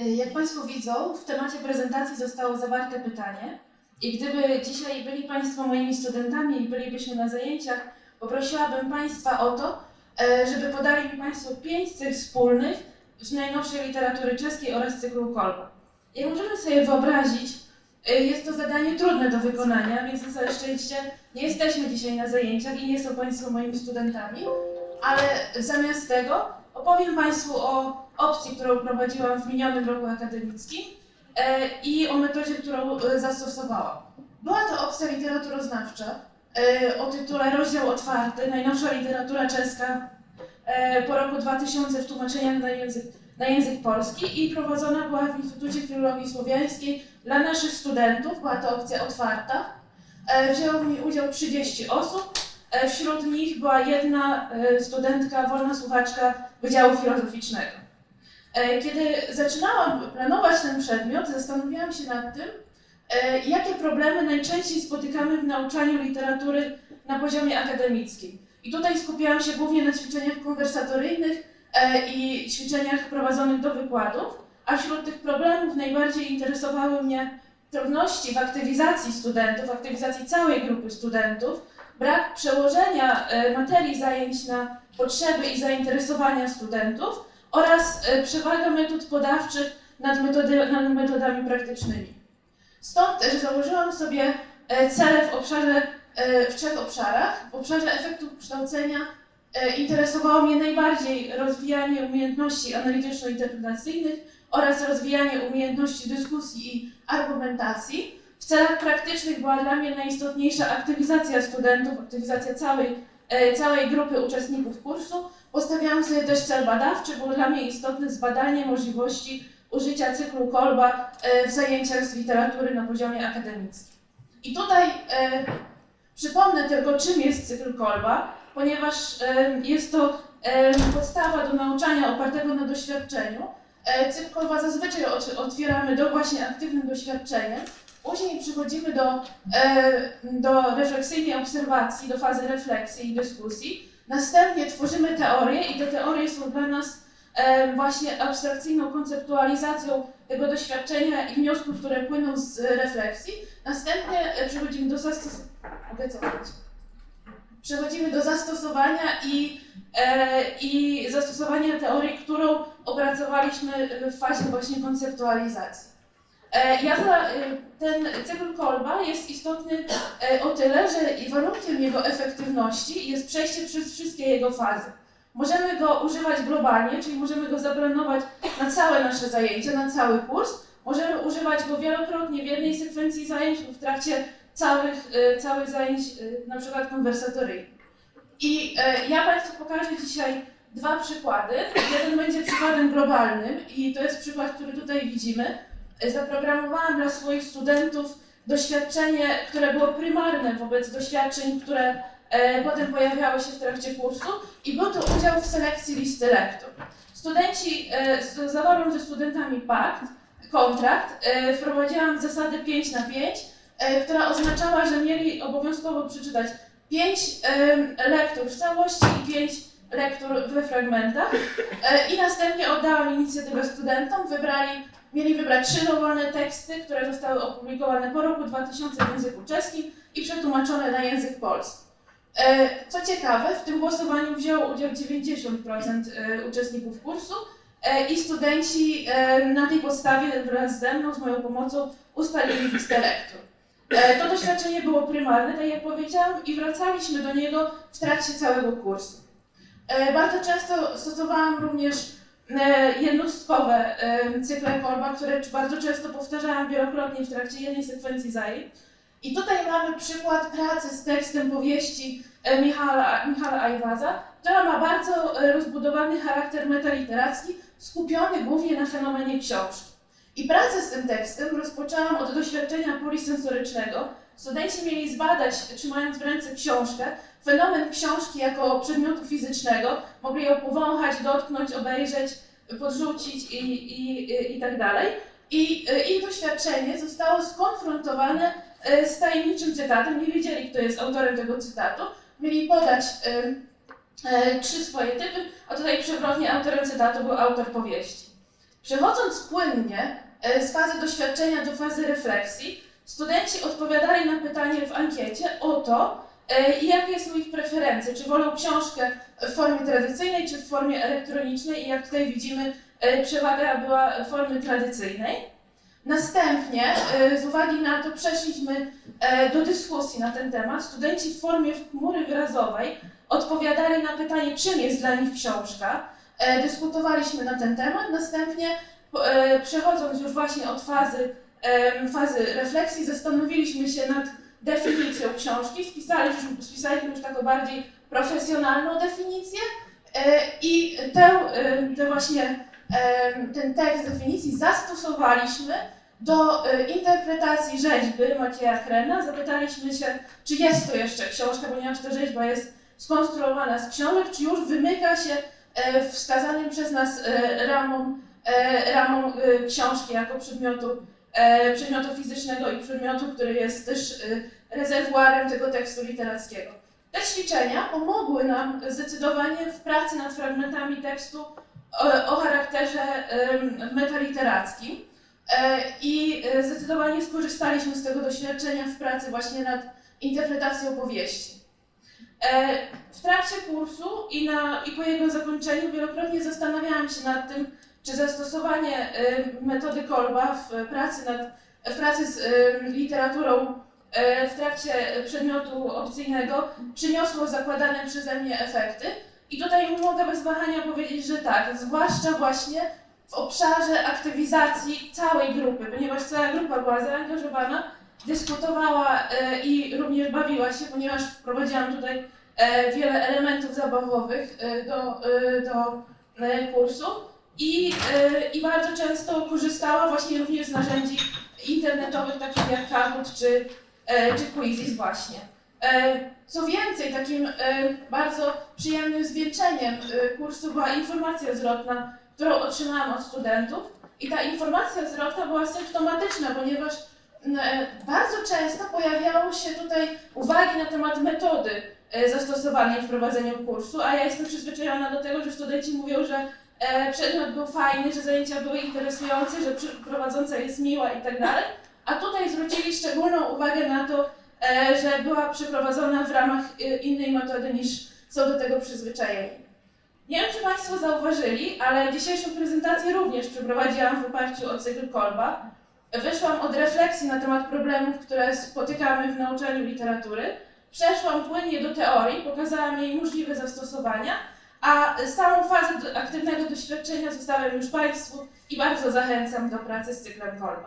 Y, Jak Państwo widzą, w temacie prezentacji zostało zawarte pytanie i gdyby dzisiaj byli Państwo moimi studentami i bylibyśmy na zajęciach, poprosiłabym Państwa o to, e, żeby podali mi Państwo pięć cech wspólnych z najnowszej literatury czeskiej oraz cyklu Kolba. Jak możemy sobie wyobrazić, e, jest to zadanie trudne do wykonania, więc na całe szczęście nie jesteśmy dzisiaj na zajęciach i nie są Państwo moimi studentami, ale zamiast tego opowiem Państwu o opcji, którą prowadziłam w minionym roku akademickim e, i o metodzie, którą e, zastosowałam. Była to opcja literaturoznawcza e, o tytule Rozdział Otwarty, najnowsza literatura czeska po roku 2000 w tłumaczeniach na język, na język polski i prowadzona była w Instytucie Filologii Słowiańskiej dla naszych studentów. Była to opcja otwarta. Wzięło w niej udział 30 osób. Wśród nich była jedna studentka, wolna słuchaczka Wydziału Filozoficznego. E, Kiedy zaczynałam planować ten przedmiot, zastanawiałam się nad tym, e, jakie problemy najczęściej spotykamy w nauczaniu literatury na poziomie akademickim. I tutaj skupiałam się głównie na ćwiczeniach konwersatoryjnych e, i ćwiczeniach prowadzonych do wykładów, a wśród tych problemów najbardziej interesowały mnie trudności w aktywizacji studentów, aktywizacji całej grupy studentów, brak przełożenia materii zajęć na potrzeby i zainteresowania studentów oraz e, przewaga metod podawczych nad, metody, nad metodami praktycznymi. Stąd też założyłam sobie e, cele w obszarze, e, w trzech obszarach. W obszarze efektów kształcenia interesowało mnie najbardziej rozwijanie umiejętności analityczno-interpretacyjnych oraz rozwijanie umiejętności dyskusji i argumentacji. W celach praktycznych była dla mnie najistotniejsza aktywizacja studentów, aktywizacja całej, całej grupy uczestników kursu. Postawiałam sobie też cel badawczy, było dla mnie istotne zbadanie możliwości użycia cyklu Kolba e, w zajęciach z literatury na poziomie akademickim. I tutaj e, przypomnę tylko, czym jest cykl Kolba, ponieważ e, jest to e, podstawa do nauczania opartego na doświadczeniu. E, cykl Kolba zazwyczaj ot- otwieramy do właśnie aktywnym doświadczeniem. Później przechodzimy do, e, do refleksyjnej obserwacji, do fazy refleksji i dyskusji. Następnie tworzymy teorie i te teorie są dla nas właśnie abstrakcyjną konceptualizacją tego doświadczenia i wniosków, które płyną z refleksji. Następnie e, przechodzimy do zastosowania. Przechodzimy do zastosowania i, e, i zastosowania teorii, którą opracowaliśmy w fazie właśnie konceptualizacji. E, ja e, ten cykl Kolba jest istotny e, o tyle, że warunkiem jego efektywności jest przejście przez wszystkie jego fazy. Możemy go używać globalnie, czyli możemy go zaplanować na całe nasze zajęcia, na cały kurs. Możemy używać go wielokrotnie w jednej sekwencji zajęć lub w trakcie całych, całych zajęć, na przykład konwersatoryjnych. I ja Państwu pokażę dzisiaj dwa przykłady. Jeden będzie przykładem globalnym i to jest przykład, który tutaj widzimy. Zaprogramowałam dla swoich studentów doświadczenie, które było prymarne wobec doświadczeń, które e, potem pojawiały się w trakcie kursu i był to udział w selekcji listy lektur. Studenci, e, zawarłam ze studentami pakt, kontrakt, e, wprowadziłam zasadę 5 na 5, e, która oznaczała, że mieli obowiązkowo przeczytać 5 lektur w całości i 5 lektur we fragmentach i następnie oddałam inicjatywę studentom, wybrali, mieli wybrać trzy dowolne teksty, które zostały opublikowane po roku 2000 w języku czeskim i przetłumaczone na język polski. E, Co ciekawe, w tym głosowaniu wzięło udział 90% e, uczestników kursu e, i studenci na tej podstawie wraz ze mną, z moją pomocą, ustalili listę lektur. To doświadczenie było prymarne, tak jak powiedziałam, i wracaliśmy do niego w trakcie całego kursu. Bardzo często stosowałam również jednostkowe e, cykle Kolba, które bardzo często powtarzałam wielokrotnie w trakcie jednej sekwencji zajęć. I tutaj mamy przykład pracy z tekstem powieści e, Michała, Michała Ajwaza, która ma bardzo e, rozbudowany charakter metaliteracki, skupiony głównie na fenomenie książki. I pracę z tym tekstem rozpoczęłam od doświadczenia polisensorycznego. Studenci mieli zbadać, trzymając w ręce książkę, fenomen książki jako przedmiotu fizycznego. Mogli ją powąchać, dotknąć, obejrzeć, podrzucić i, i, i, i tak dalej. I e, ich doświadczenie zostało skonfrontowane e, z tajemniczym cytatem. Nie wiedzieli, kto jest autorem tego cytatu. Mieli podać e, trzy swoje typy, a tutaj przewrotnie autorem cytatu był autor powieści. Przechodząc płynnie z fazy doświadczenia do fazy refleksji, studenci odpowiadali na pytanie w ankiecie o to, e, jakie są ich preferencje, czy wolą książkę w formie tradycyjnej, czy w formie elektronicznej i jak tutaj widzimy, e, przewaga była formy tradycyjnej. Następnie, e, z uwagi na to, przeszliśmy do dyskusji na ten temat. Studenci w formie chmury wyrazowej odpowiadali na pytanie, czym jest dla nich książka. Dyskutowaliśmy na ten temat. Następnie, przechodząc już właśnie od fazy, fazy refleksji, zastanowiliśmy się nad definicją książki. Spisaliśmy, spisaliśmy już taką bardziej profesjonalną definicję e, i tę, tę właśnie ten tekst definicji zastosowaliśmy do e, interpretacji rzeźby Macieja Krena. Zapytaliśmy się, czy jest to jeszcze książka, ponieważ ta rzeźba jest skonstruowana z książek, czy już wymyka się e, wskazanym przez nas e, ramom, książki jako przedmiotu, przedmiotu fizycznego i przedmiotu, który jest też e, rezerwuarem tego tekstu literackiego. Te ćwiczenia pomogły nam zdecydowanie w pracy nad fragmentami tekstu o, charakterze metaliterackim e, i e, zdecydowanie skorzystaliśmy z tego doświadczenia w pracy właśnie nad interpretacją powieści. E, W trakcie kursu i, na, i po jego zakończeniu wielokrotnie zastanawiałam się nad tym, czy zastosowanie e, metody Kolba w pracy, nad, w pracy z e, literaturą e, w trakcie przedmiotu opcyjnego przyniosło zakładane przeze mnie efekty. I tutaj mogę bez wahania powiedzieć, że tak, zwłaszcza właśnie w obszarze aktywizacji całej grupy, ponieważ cała grupa była zaangażowana, dyskutowała i również bawiła się, ponieważ wprowadziłam tutaj wiele elementów zabawowych do, do kursu i, e, i bardzo często korzystała właśnie również z narzędzi internetowych, takich jak Kahoot czy, e, czy Quizzes właśnie. E, Co więcej, takim bardzo przyjemnym zwieńczeniem kursu była informacja zwrotna, którą otrzymałam od studentów. I ta informacja zwrotna była symptomatyczna, ponieważ bardzo często pojawiały się tutaj uwagi na temat metody zastosowanej w prowadzeniu kursu, a ja jestem przyzwyczajona do tego, że studenci mówią, że przedmiot był fajny, że zajęcia były interesujące, że prowadząca jest miła i tak dalej. A tutaj zwrócili szczególną uwagę na to, e, że była przeprowadzona w ramach e, innej metody niż są do tego przyzwyczajeni. Nie wiem, czy Państwo zauważyli, ale dzisiejszą prezentację również przeprowadziłam w oparciu o cykl Kolba. Wyszłam od refleksji na temat problemów, które spotykamy w nauczaniu literatury. Przeszłam płynnie do teorii, pokazałam jej możliwe zastosowania, a samą fazę aktywnego doświadczenia zostawiam już Państwu i bardzo zachęcam do pracy z cyklem Kolba.